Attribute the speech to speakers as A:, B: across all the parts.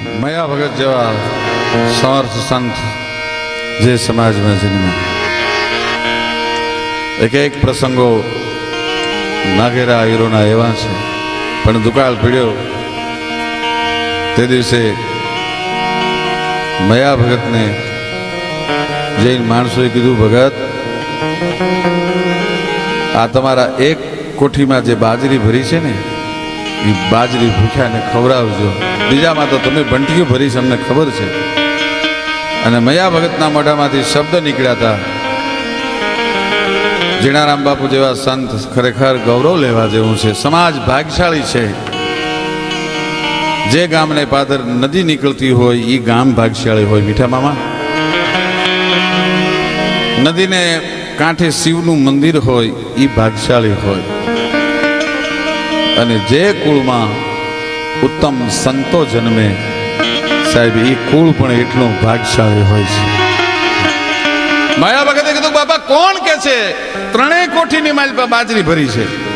A: મયા ભગત જેવા સમર્થ સંત જે સમાજમાં જન્મ્યા એક એક પ્રસંગો નાગેરા હીરોના એવા છે પણ દુકાળ પીડ્યો તે દિવસે મયા ભગતને જૈન માણસોએ કીધું ભગત આ તમારા એક કોઠીમાં જે બાજરી ભરી છે ને એ બાજરી ભૂખ્યાને ખવડાવજો. બીજામાં તો તમે બંટીઓ ભરી છે અમને ખબર છે. અને મયા ભગતના મોઢામાંથી શબ્દ નીકળ્યા હતા જીણારામ બાપુ જેવા સંત ખરેખર ગૌરવ લેવા જેવું છે. સમાજ ભાગશાળી છે. જે ગામને પાદર નદી નીકળતી હોય એ ગામ ભાગશાળી હોય. મીઠા મામા? નદીને કાંઠે શિવનું મંદિર હોય એ ભાગશાળી હોય. અને જે કુળમાં ઉત્તમ સંતો જન્મે, સાહેબ એ કુળ પણ એટલું ભાગશાળી હોય છે. માયા ભગતે કીધું, બાપા, કોણ કે છે? ત્રણેય કોઠીની માલ બાજરી ભરી છે.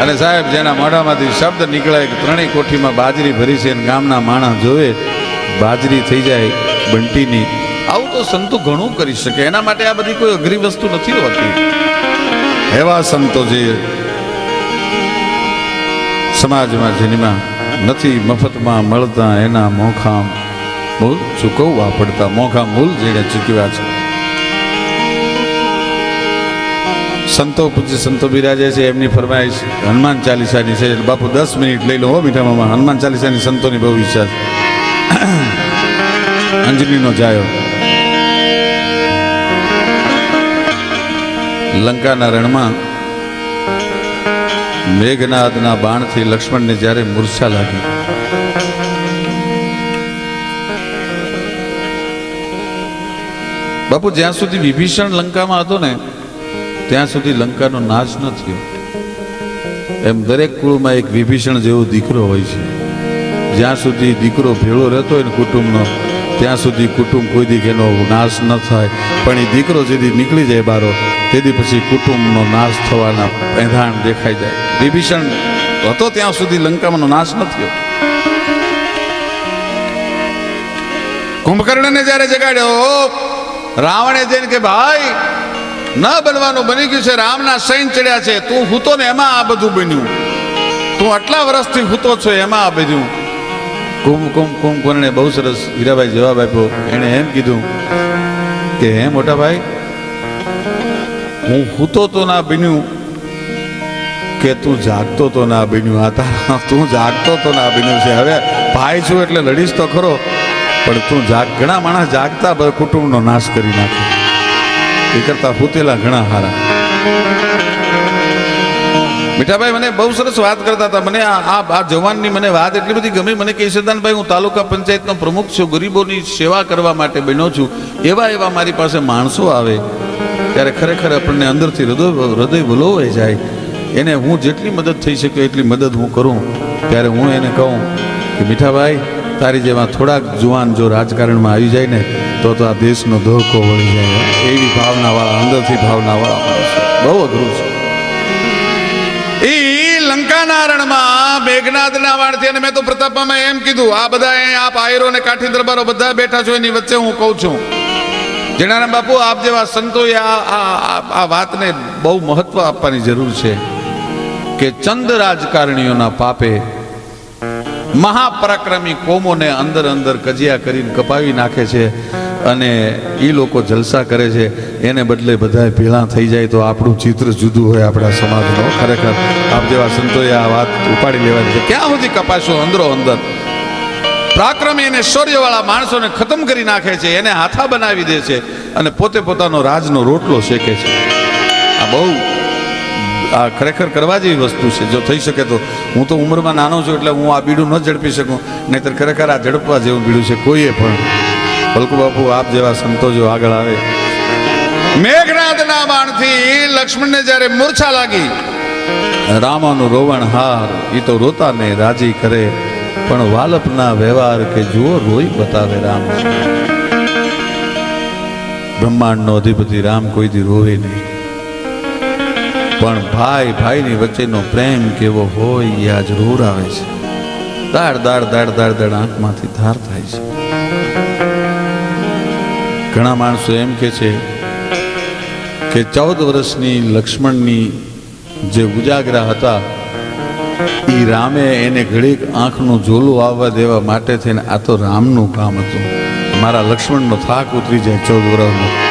A: અને સાહેબ, જેના મોઢામાંથી શબ્દ નીકળે કે ત્રણેય કોઠીમાં બાજરી ભરી છે અને ગામના માણસ જોવે, બાજરી થઈ જાય બંટીની. આવું તો સંતો ઘણું કરી શકે. એના માટે આ બધી કોઈ અઘરી વસ્તુ નથી હોતી. એવા સંતો જે સમાજમાં જેનીમાં નથી મફતમાં મળતા એના મોખામ મૂલ ચૂકવવા પડતા મોખા મૂલ જેને ચૂકવ્યા છે. સંતો પૂજ્ય સંતો બિરાજે છે, એમની ફરમાઈશ, હનુમાન ચાલીસાની છે. બાપુ દસ મિનિટ લઈ લો મીઠા મામા હનુમાન ચાલીસાની સંતોની બહુ ઈચ્છા છે. અંજલીનો જાયો. લંકાના રણમાં મેઘનાદના બાણથી લક્ષ્મણને જ્યારે મૂર્છા લાગી, બાપુ જ્યાં સુધી વિભીષણ લંકામાં હતો ને, ત્યાં સુધી લંકાનો નાશ ન થયો. એમ દરેક કુળમાં એક વિભીષણ જેવો દીકરો હોય છે. જ્યાં સુધી દીકરો ભેળો રહેતો હોય ને કુટુંબનો, ત્યાં સુધી કુટુંબ કોઈ દી એનો નાશ ન થાય. પણ એ દીકરો જેથી નીકળી જાય બારો, તેથી પછી કુટુંબનો નાશ થવાના એંધાણ દેખાઈ જાય. વિભીષણ હતો ત્યાં સુધી લંકામાંનો નાશ નથી કુંભકર્ણને જ્યારે જગાડ્યો, રાવણે જઈને કે, ભાઈ, ન બનવાનું બની ગયું છે, રામના સૈન ચડ્યા છે, તું હૂતો ને એમાં આ બધું બન્યું. તું આટલા વર્ષથી હૂતો છો, એમાં આ બન્યું કુંભ કુંભ કુંભકર્ણે બહુ સરસ હીરાભાઈ જવાબ આપ્યો. એણે એમ કીધું કે, હે મોટા ભાઈ હું હૂતો તો ના બન્યું કે તું જાગતો તો ના બન્યું. આ તારા તું જાગતો તો ના બન્યું છે. હવે ભાઈ છું એટલે લડીશ તો ખરો, પણ તું જાગ, ઘણા માણસ જાગતા કુટુંબનો નાશ કરી નાખે. એ કરતા પૂતેલા ઘણા હારા. મીઠાભાઈ, મને બહુ સરસ વાત કરતા હતા. મને આ આ જવાનની મને વાત એટલી બધી ગમી. મને કહી હું તાલુકા પંચાયતનો પ્રમુખ છું. ગરીબોની સેવા કરવા માટે બન્યો છું. એવા એવા મારી પાસે માણસો આવે. ત્યારે ખરેખર આપણને અંદરથી હૃદય હૃદય વલોવાઈ જાય. એને હું જેટલી મદદ થઈ શકે એટલી મદદ હું કરું. ત્યારે હું એને કહું કે, મીઠાભાઈ, તારી જેવા થોડાક જુવાન જો રાજકારણમાં આવી જાય ને, તો તો આ દેશનો ધોકો વળી જાય. એવી ભાવનાવાળા, અંદરથી ભાવનાવાળા બહુ અઘરું છે. એ લંકાના રણમાં મેઘનાદના વાળથી અને મેં તો પ્રતાપમાં એમ કીધું, આ બધા આપ આયરો ને કાઠી દરબારો બધા બેઠા છો, એની વચ્ચે હું કહું છું. જણારામ બાપુ, આપ જેવા સંતોએ આ- આ વાતને બહુ મહત્વ આપવાની જરૂર છે. કે ચંદ રાજકારણીઓના પાપે મહાપરાક્રમી કોમોને અંદર અંદર કજિયા કરીને કપાવી નાખે છે અને એ લોકો જલસા કરે છે. એને બદલે બધા ભેળા થઈ જાય તો આપણું ચિત્ર જુદું હોય આપણા સમાજનો. ખરેખર આપ જેવા સંતોએ આ વાત ઉપાડી લેવાની છે. ક્યાં સુધી કપાશો અંદરો અંદર? પરાક્રમી અને શૌર્યવાળા માણસોને ખતમ કરી નાખે છે, એને હાથા બનાવી દે છે અને પોતે પોતાનો રાજનો રોટલો શેકે છે. આ બહુ આ ખરેખર કરવા જેવી વસ્તુ છે. જો થઈ શકે તો હું તો ઉંમરમાં નાનો છું એટલે હું આ બીડું ન ઝડપી શકું. નહીતર ખરેખર આ ઝડપવા જેવું બીડું છે કોઈએ પણ. બલકુ બાપુ, આપ જેવા સંતો જો આગળ આવે. મેઘનાદના બાણથી લક્ષ્મણને જ્યારે મૂર્છા લાગી, રામાનું રોવણ હાર એ તો રોતાને રાજી કરે. પણ વાલપના વ્યવહાર કે જુઓ રોઈ બતાવે રામ. બ્રહ્માંડનો અધિપતિ રામ કોઈથી રોવે નહીં. પણ ભાઈ ભાઈની વચ્ચેનો પ્રેમ કેવો હોય એ આ જરૂર આવે છે. દાડ દાડ દાડ દાડ દાડ આંખમાંથી ધાર થાય છે. ઘણા માણસો એમ કે છે કે ચૌદ વર્ષની લક્ષ્મણની જે ઉજાગરા હતા એ રામે એને ઘડીક આંખનું ઝોલું આવવા દેવા માટે થઈને આ તો રામનું કામ હતું. મારા લક્ષ્મણનો થાક ઉતરી જાય ચૌદ વર્ષનો.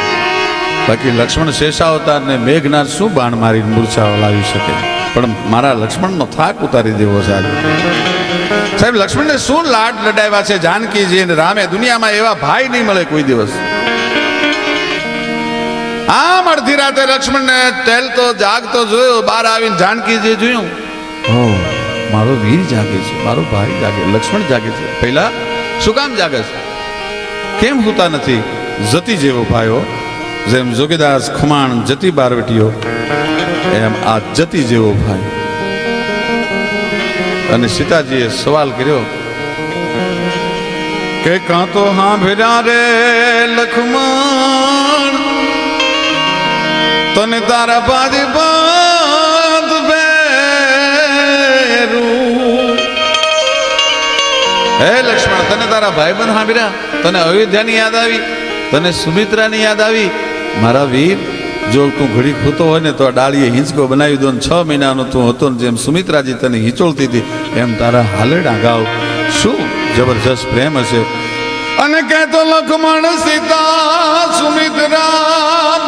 A: બાકી લક્ષ્મણ શેષાવતારને મેઘનાથ શું બાણ મારીને મૂર્છાઓ લાવી શકે? પણ મારા લક્ષ્મણનો થાક ઉતારી દેવો છે સાહેબ લક્ષ્મણને શું લાડ લડાવ્યા છે જાનકીજી અને રામે? દુનિયામાં એવા ભાઈ નહીં મળે કોઈ દિવસ. આમ અડધી રાતે લક્ષ્મણને ટેલતો જાગતો જોયો બહાર આવીને જાનકીજી જોયું. હો મારો વીર જાગે છે મારો ભાઈ જાગે લક્ષ્મણ જાગે છે. પહેલા શું કામ જાગે છે? કેમ હોતા નથી? જતી જેવો ભાઈઓ. જેમ જોગીદાસ ખુમાણ જતી બારવટીઓ એમ આ જતી જેવો ભાઈ. અને સીતાજીએ સવાલ કર્યો, કે કાં તો હા ભેરા રે લખમણ? તને તારા બાજી બાદ બેરું. હે લક્ષ્મણ, તને તારા ભાઈ ભાઈબંધ સાંભળ્યા તને અયોધ્યાની યાદ આવી? તને સુમિત્રાની યાદ આવી? મારા વીર, જો તું ઘડી ખૂતો હોય ને તો આ ડાળીએ હિંચકો બનાવી દો ને છ મહિનાનો તું હતો ને જેમ સુમિત્રાજી તને હિંચોળતી હતી, એમ તારા હાલડા ગાવ. શું જબરજસ્ત પ્રેમ હશે? અને કહેતો લખમણ સીતા, સુમિત્રા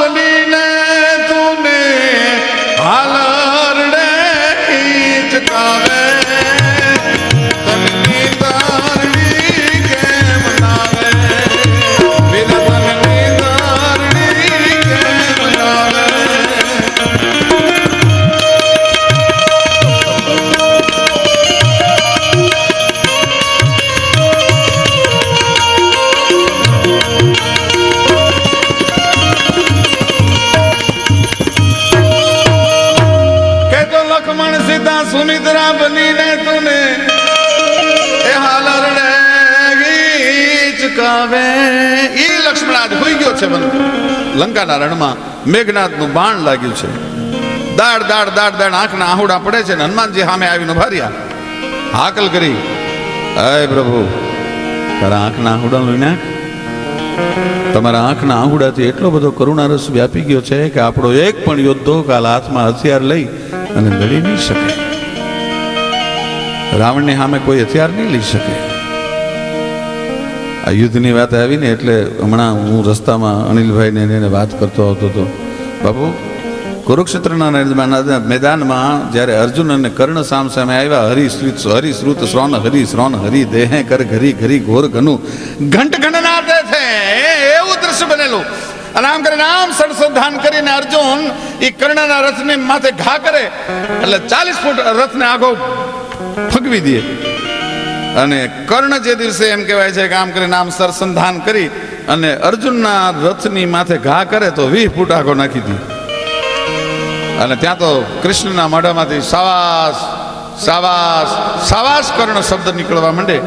A: સુમિત્રા બનીને તુને એ હાલરડે ચુકાવે એ લક્ષ્મણાજ હોઈ ગયો છે મને લંકાના રણમાં મેઘનાથનું બાણ લાગ્યું છે. દાડ દાડ દાડ દાડ આંખના આહુડા પડે છે ને હનુમાનજી સામે આવીને ભાર્યા હાકલ કરી. હે પ્રભુ, તારા આંખના આહુડા લઈ નાખ તમારા આંખના આહુડાથી એટલો બધો કરુણારસ વ્યાપી ગયો છે કે આપણો એક પણ યોદ્ધો કાલ હાથમાં હથિયાર લઈ અને લડી નહીં શકે. રાવણની સામે કોઈ હથિયાર નહીં લઈ શકે. આ યુદ્ધની વાત આવી ને એટલે હમણાં હું રસ્તામાં અનિલભાઈને એને વાત કરતો આવતો હતો. બાપુ, કુરુક્ષેત્રના મેદાનમાં જ્યારે અર્જુન અને કર્ણ સામ સામે આવ્યા હરિશ્રુત હરિશ્રુત શ્રોન હરિ શ્રોન હરિ દેહે, કર ઘરી ઘરી ઘોર ઘનું. ઘંટ ઘંટનાથે છે. એવું દ્રશ્ય બનેલું. અને આમ કરીને આમ સરસોધાન કરીને અર્જુન એ કર્ણના રથને માથે ઘા કરે. એટલે ચાલીસ ફૂટ રથને આગો ફગવી દે અને કર્ણ જે દિવસે એમ કહેવાય છે કે આમ કરીને આમ સરસંધાન કરી અને અર્જુનના રથની માથે ઘા કરે તો વીસ ફૂટ આગો નાખી દી. અને ત્યાં તો કૃષ્ણના મોઢામાંથી સાવાસ સાવાસ સાવાસ કર્ણ શબ્દ નીકળવા માંડે.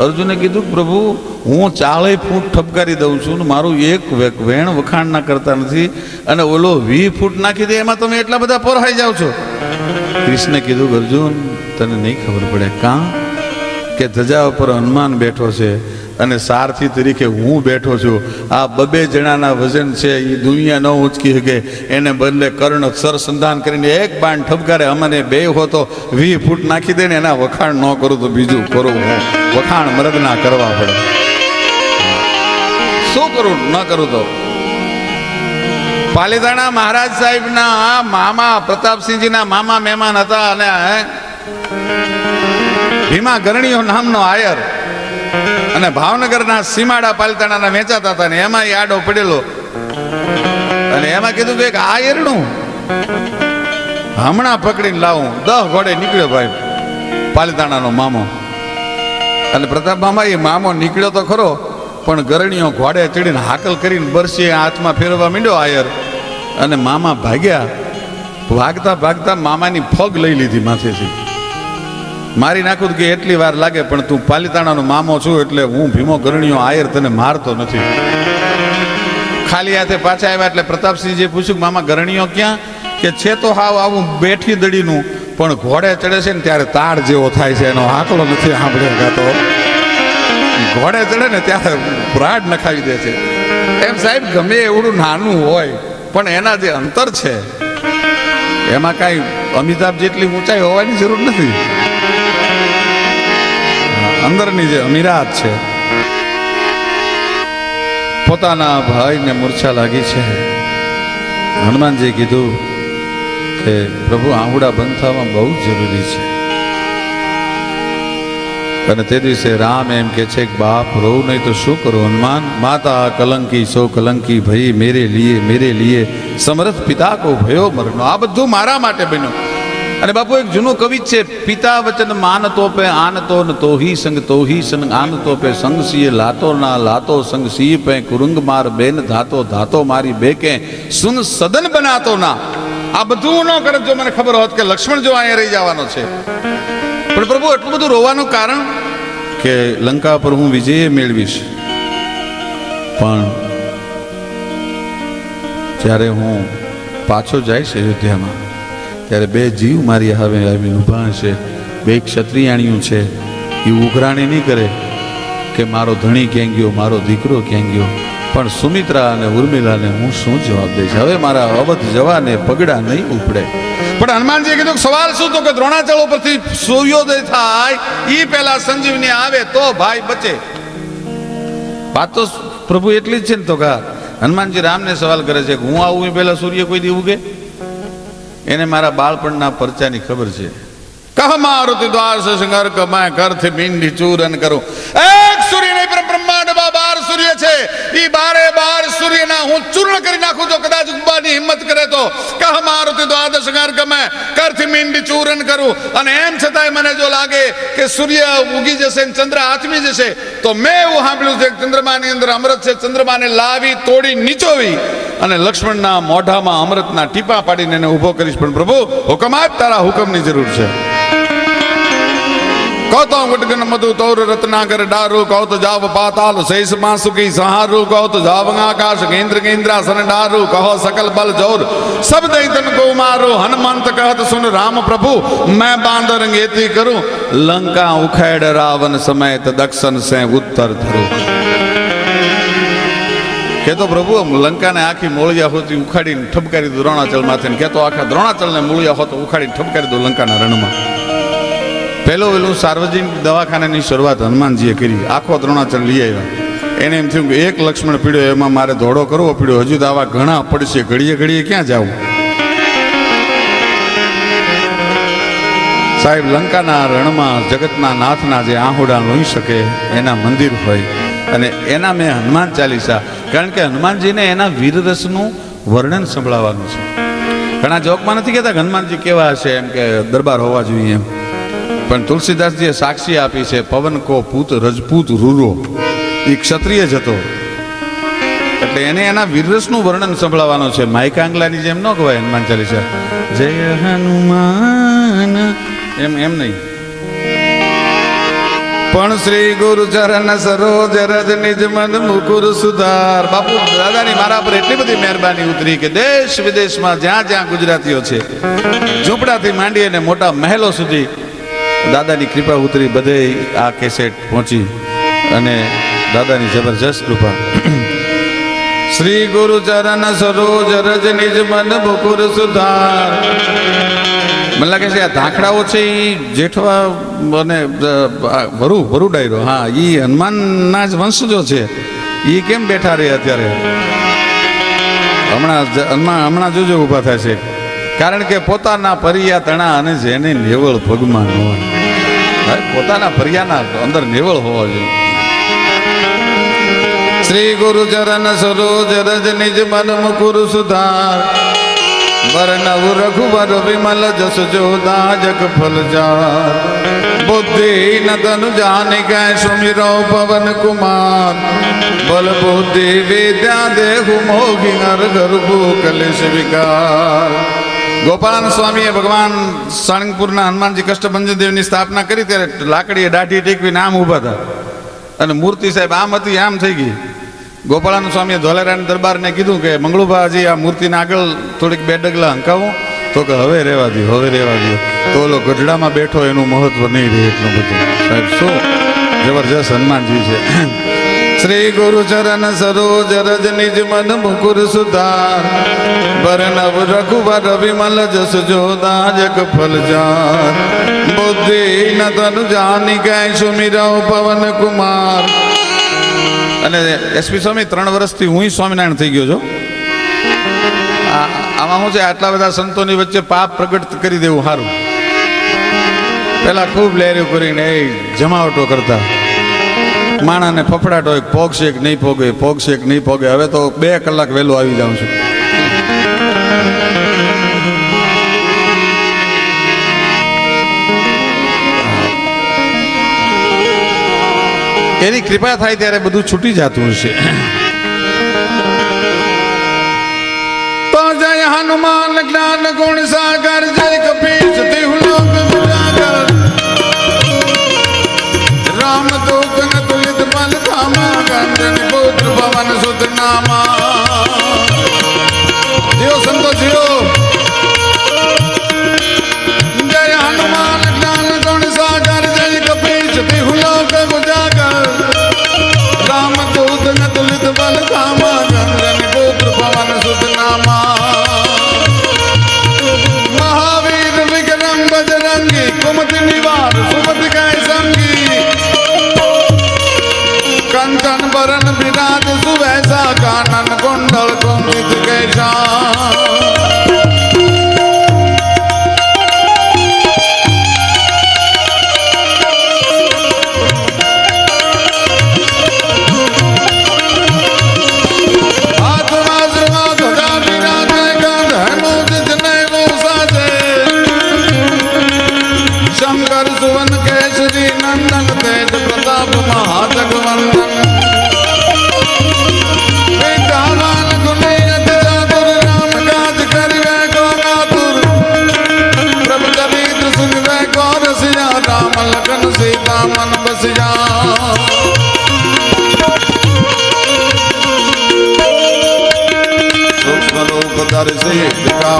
A: અર્જુને કીધું, પ્રભુ, હું ચાળે ફૂટ ઠપકારી દઉં છું ને મારું એક વેણ વખાણ ના કરતા નથી અને ઓલો વી ફૂટ નાખી દે. એમાં તમે એટલા બધા પોરાઈ જાઓ છો. કૃષ્ણે કીધું, અર્જુન, તને નહીં ખબર પડે કાં? કે ધજા ઉપર હનુમાન બેઠો છે અને સારથી તરીકે હું બેઠો છું. આ બબે જણાના વજન છે એ દુનિયા ન ઉંચકી શકે. એને બદલે કર્ણ સરસંધાન કરીને એક બાણ ઠપકારે અમને બે હો તો વી ફૂટ નાખી દે ને એના વખાણ ન કરું તો બીજું કરું હું. વખાણ મરદના કરવા પડે. શું કરું? ન કરું તો પાલીતાણા મહારાજ સાહેબના મામા, પ્રતાપસિંહજીના મામા મહેમાન હતા અને ભીમા ગરણીઓ નામનો આયર અને ભાવનગરના સીમાડા પાલિતાણાના વેચાતા હતા ને એમાં એ આડો પડેલો. અને એમાં કીધું કે આયરનું હમણાં પકડીને લાવું. દહ ઘોડે નીકળ્યો ભાઈ પાલિતાણાનો મામો. અને પ્રતાપ મામા એ મામો નીકળ્યો તો ખરો પણ ગરણીઓ ઘોડે ચડીને હાકલ કરીને બરસી હાથમાં ફેરવવા માંડ્યો આયર. અને મામા ભાગ્યા, ભાગતા ભાગતા મામાની ફગ લઈ લીધી માથેથી. મારી નાખું કે એટલી વાર લાગે, પણ તું પાલિતાણાનો મામો છું એટલે હું ભીમો ગરણીઓ આયર તને મારતો નથી. ખાલી હાથે પાછા આવ્યા એટલે પ્રતાપસિંહજીએ પૂછ્યું મામા ગરણીઓ ક્યાં? કે છે તો હાવ આવું બેઠી દડીનું, પણ ઘોડે ચડે છે ને ત્યારે તાળ જેવો થાય છે, એનો આંકડો નથી સાંભળ્યો ગાતો. ઘોડે ચડે ને ત્યારે પ્રાડ નખાવી દે છે. એમ સાહેબ, ગમે એવડું નાનું હોય, પણ એના જે અંતર છે, એમાં કાંઈ અમિતાભ જેટલી ઊંચાઈ હોવાની જરૂર નથી. અંદરની જે અમીરાત છે, પોતાના ભાઈને મૂર્છા લાગી છે. હનુમાનજી કીધું કે, પ્રભુ આંગુડા બંધ થવા બહુ જરૂરી છે. અને તે દિવસે રામ એમ કે છે કે, બાપ રો નહીં તો શું કરું? હનુમાન, માતા, કલંકી, સો કલંકી, ભઈ, મેરે લીએ મેરે લીએ. સમરથ પિતા કો ભયો મરનો. આ બધું મારા માટે બન્યું. અને બાપુ, એક જૂનો કવિ છે, પિતા વચન માનતો પે આનતો ન તો હી સંગ તો હી સંગ આનતો પે સંગ સીએ. લાતો ના લાતો સંગ સી પે કુરુંગ માર બેન ધાતો ધાતો મારી બેકે. સુન સદન બનાતો ના. આ બધું ન કરે, જો મને ખબર હોત કે લક્ષ્મણ જો અહીંયા રહી જવાનો છે. પણ પ્રભુ એટલું બધું રોવાનું કારણ? કે લંકા પર હું વિજય મેળવીશ. પણ જ્યારે હું પાછો જઈશ અયોધ્યામાં, ત્યારે બે જીવ મારી હવે આવી ઊભા હશે. બે ક્ષત્રિયાણીઓ છે. એ ઉઘરાણી નહીં કરે કે મારો ધણી ક્યાં ગયો, મારો દીકરો ક્યાં ગયો. પણ સુમિત્રા અને ઉર્મિલાને હું શું જવાબ દઈશ? હવે મારા અવધ જવાને પગડા નહીં ઉપડે. પણ હનુમાનજી કીધું સવાલ શું તો કે દ્રોણાચળ ઉપરથી સૂર્યોદય થાય એ પહેલા સંજીવની આવે તો ભાઈ બચે. વાત તો પ્રભુ એટલી જ છે ને તો કા હનુમાનજી રામને સવાલ કરે છે કે હું આવું એ પહેલા સૂર્ય કોઈ દી ઉગે? એને મારા બાળપણના પરચાની ખબર છે. કહ મારુતિ દ્વાર સંગર કમાય કરથી મીંડી ચૂરન કરું. એક સૂર્ય નહીં પણ બ્રહ્માંડમાં બાર સૂર્ય છે. ઈ બારે બાર સૂર્યના હું ચૂર્ણ કરી નાખું તો કદાચ ઉગવાની હિંમત કરે તો. કહ, મારુતિ દ્વાદશ સંગર ગમે. કરથી મીંડી ચૂરણ કરું. અને એમ છતાંય મને જો લાગે કે સૂર્ય ઉગી જશે ને ચંદ્ર આથમી જશે, તો મેં એવું સાંભળ્યું છે ચંદ્રમાની અંદર અમૃત છે. ચંદ્રમાને લાવી, તોડી, નીચોવી અને લક્ષ્મણના મોઢામાં અમૃતના ટીપા પાડીને એને ઊભો કરીશ. પણ પ્રભુ, હુકમ આપ, તારા હુકમની જરૂર છે. કહો તો ગુટગન મધુ તૌર રત્નાગર ડારું કહો તો જાવ, પાતાલ, શેષ માસુકી સહારું કહો તો જાવ, આકાશ કેન્દ્ર કેન્દ્રાસન ડારું, કહો, સકલ, બલ, જોર. સબ દઈ તન કો મારો હનુમંત, કહત, સુન, રામ, પ્રભુ. મેં બાંદર અંગેતી કરું. લંકા ઉખેડ, રાવણ સમેત દક્ષન સે, ઉત્તર ધરું. કેતો પ્રભુ લંકાને આખી મોળિયા હોતી ઉખાડીને ઠપકારી દીધું દ્રોણાચલમાંથી કેતો આખા દ્રોણાચલને મૂળિયા હોતો ઉખાડીને ઠપકારી દીધું લંકાના રણમાં. પહેલો પેલું સાર્વજનિક દવાખાનાની શરૂઆત હનુમાનજીએ કરી. આખો દ્રોણાચર લઈ આવ્યા. એને એમ થયું કે એક લક્ષ્મણ પીડ્યો એમાં મારે ધોડો કરવો પીડ્યો. હજુ તો આવા ઘણા પડશે. ઘડીએ ઘડીએ ક્યાં જાવું સાહેબ, લંકાના રણમાં જગતના નાથના જે આહુડા લોહી શકે, એના મંદિર હોય. અને એના મેં હનુમાન ચાલીસા. કારણ કે હનુમાનજીને એના વીરરસનું વર્ણન સંભળાવવાનું છે. ઘણા જોકમાં નથી કહેતા હનુમાનજી કેવા હશે એમ કે દરબાર હોવા જોઈએ એમ. પણ તુલસીદાસજીએ સાક્ષી આપી છે, પવન કો પૂત, રજપૂત રૂરો. એ ક્ષત્રિય જ હતો. એટલે એને એના વીરરસનું વર્ણન સંભળાવવાનો છે. માયકાંગલાની જેમ ન કહેવાય, હનુમાન ચાલીસા. જય હનુમાન. એમ એમ નહીં. પણ શ્રી ગુરુ ચરણ સરોજ રજ નિજ મન મુકુર સુધાર. બાપુ, દાદાની મારા પર એટલી બધી મહેરબાની ઉતરી કે દેશ વિદેશમાં જ્યાં જ્યાં ગુજરાતીઓ છે, ઝૂંપડાથી માંડી અને મોટા મહેલો સુધી દાદાની કૃપા ઉતરી બધે આ કેસેટ પહોંચી અને દાદાની જબરજસ્ત કૃપા. શ્રી ગુરુ ચરણ સરોજ રજ નિજ મન બકુર સુધાર. મને લાગે છે આ ધાંકડાઓ છે એ જેઠવા અને વરુ વરુ ડાયરો હા એ હનુમાનના જ વંશજો છે. એ કેમ બેઠા રહે અત્યારે? હમણાં હમણાં હમણાં જોજો ઊભા થાય છે. કારણ કે પોતાના પરિયા તણા અને જેને નેવળ હોય. પોતાના પરિયાના અંદર નેવળ હોવો જોઈએ. શ્રી ગુરુ ચરણ સરોજ રજ નિજ મન મુકુર સુધાર. વરનવ રઘુવર વિમલ જસ જોદા જગ ફલ જાર બુદ્ધિ ન તનુ જાન कै સુમિરો પવન કુમાર. બલ બુદ્ધિ વિદ્યા દેહુ મોગી નર ગર્ભુ કલેશ વિકાર. ગોપાળાન સ્વામીએ ભગવાન સાણંગપુરના હનુમાનજી કષ્ટભંજન દેવની સ્થાપના કરી ત્યારે લાકડીએ દાઢી ટેકવીને આમ ઊભા હતા. અને મૂર્તિ સાહેબ આમ હતી, આમ થઈ ગઈ. ગોપાળાનંદ સ્વામીએ ધોલેરાની દરબારને કીધું કે, મંગળુભાજી, આ મૂર્તિને આગળ થોડીક બે ડગલા હંકાવું. તો કે, હવે રહેવા દો હવે રહેવા દો તો ઓલો ગઢડામાં બેઠો, એનું મહત્વ નહીં રહે એટલું બધું. સાહેબ, શું? જબરજસ્ત હનુમાનજી છે. શ્રી ગુરુ ચરણ સરોજ રજ નિજ મન મુકુર સુધાર બરનવ રઘુવર વિમલ જસ જોદા જગ ફલ જાર બુદ્ધિ ન તનુ જાની કે સુમિરવ પવન કુમાર અને એસપી સ્વામી, ત્રણ વર્ષથી હું સ્વામિનારાયણ થઈ ગયો છું. આમાં શું છે, આટલા બધા સંતોની વચ્ચે પાપ પ્રગટ કરી દેવું સારું. પેલા ખૂબ લહેર્યું કરીને એ જમાવટો કરતા. માણાને ફફડાટ હોય પોગશે કે નહીં પોગે પોગશે કે નહીં પોગે. હવે તો બે કલાક વહેલો આવી જાઉં છું. એની કૃપા થાય ત્યારે બધું છૂટી જતું હશે. તો જય હનુમાન જ્ઞાન ગુણ સાગર, જય પવન સુત જીઓ સંતો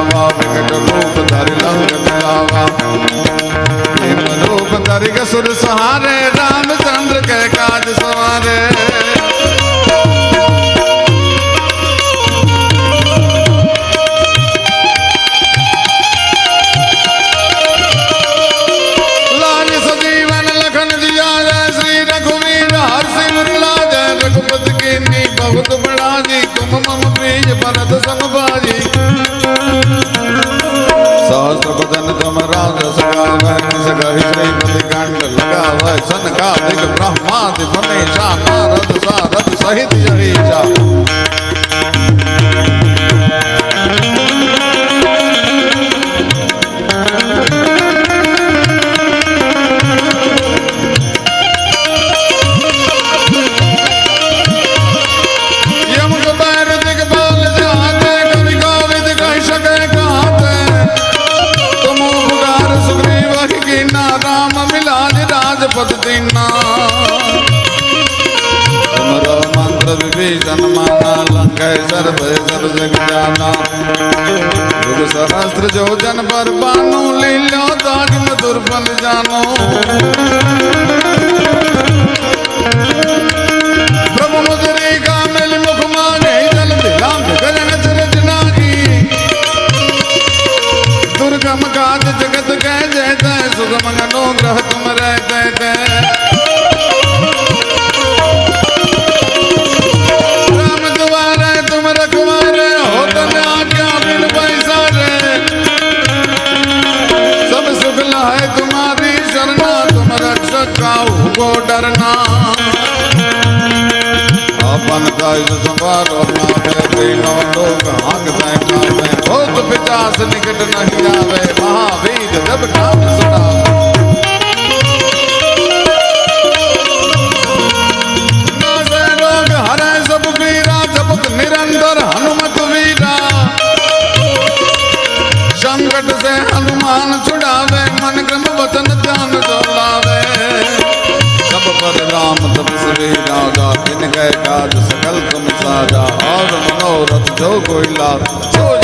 A: ਲਾਵਾ ਵਿਕਟ ਰੂਪ ਧਰ ਲੰਗ ਲਾਵਾ ਇਹ ਮਨੋਖ ਦਰ ਸੁਰ ਸਹਾਰੇ જા દિગ બ્રહ્માદ બને જા નારદ સારદ સહિત જરી. જન્માના લંઘય સર્વ સર્વ જગજાના જુગ સહસ્ત્ર જો જન પર બાનું લીલો તાજ મધુર બન જાનો પ્રભુ કાજ જગત કહે જય તય સુગમ ગનો ગ્રહ તુમ રહે તય તય पिचास निकट नहीं आवे महावीर जब नाम सुनावे नासे रोग हरै सब पीरा जपत निरंतर हनुमत वीरा संकट से हनुमान छुड़ावे मन क्रम वचन ध्यान जो लावे सब पर राम तपस्वी राजा दिन गए काज सकल तुम साजा और मनोरथ जो कोई लाभ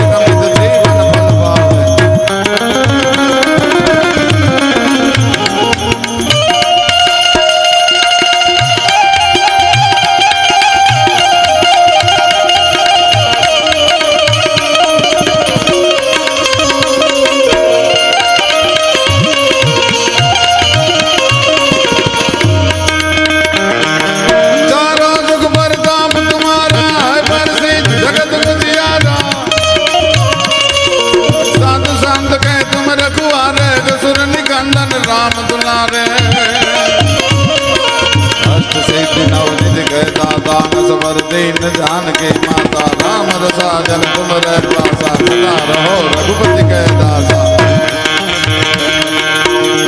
A: दाता न सबर दीन जानकी माता राम रसाजन तुमरे पासा सदा रहो रघुपति के दासा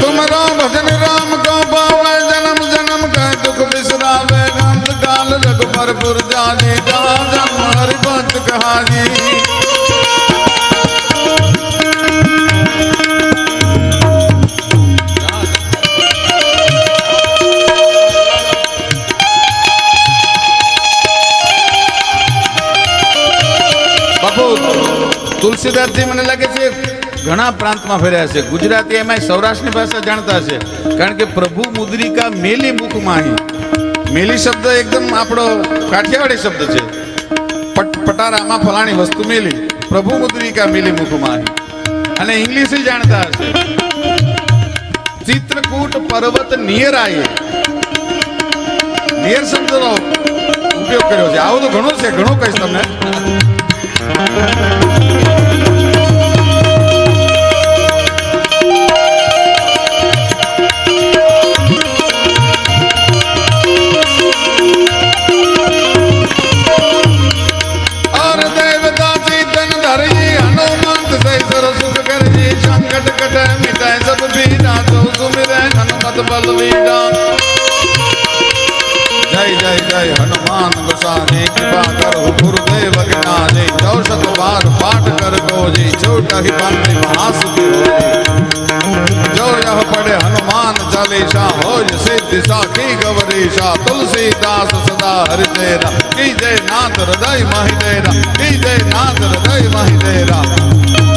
A: तुमरा भजन राम को पावे जन्म जन्म का दुख बिसरावे अंत काल रघुपरपुर जानी जहाँ जन्म हरि भक्त कहानी તુલસીદાસજી મને લાગે છે ઘણા પ્રાંતમાં ફર્યા છે. ગુજરાતી એમાં સૌરાષ્ટ્રની ભાષા જાણતા છે. કારણ કે પ્રભુ મુદ્રિકા મેલી મુખમાં મેલી શબ્દ એકદમ આપણો કાઠિયાવાડી શબ્દ છે. પટ, પટારામાં ફલાણી વસ્તુ મેલી. પ્રભુ મુદ્રિકા મેલી મુખમાં અને ઇંગ્લિશ જાણતા હશે. ચિત્રકૂટ પર્વત નિયર આયે નિયર શબ્દનો ઉપયોગ કર્યો છે. આવું તો ઘણું છે. ઘણું કહીશ તમને. ਜਬ ਵੀਰਾ ਤਉ ਸੁਮਿਰੈ ਹਨਮਤ ਬਲਵੀਰਾ ਜੈ ਜੈ ਜੈ ਹਨੂਮਾਨ ਗੁਸਾਰੇ ਕਿਰਪਾ ਕਰੋ ਗੁਰਦੇਵ ਗਿਨਾਰੇ ਤਉ ਸਤ ਬਾਰ ਪਾਠ ਕਰ ਕੋ ਜੀ ਛੋਟਹਿ ਬੰਦ ਮਹਾਸ ਕੀ ਹੋਈ ਜੋ ਯਹ ਪੜੇ ਹਨੂਮਾਨ ਚਾਲੀਸਾ ਹੋਇ ਸਿੱਧਿ ਸਾਖੀ ਗਵਰੀਸ਼ਾ તુલસીદાસ સદા હરિ તેરા કી જય નાથ હૃદય માહી તેરા કી જય નાથ હૃદય માહી તેરા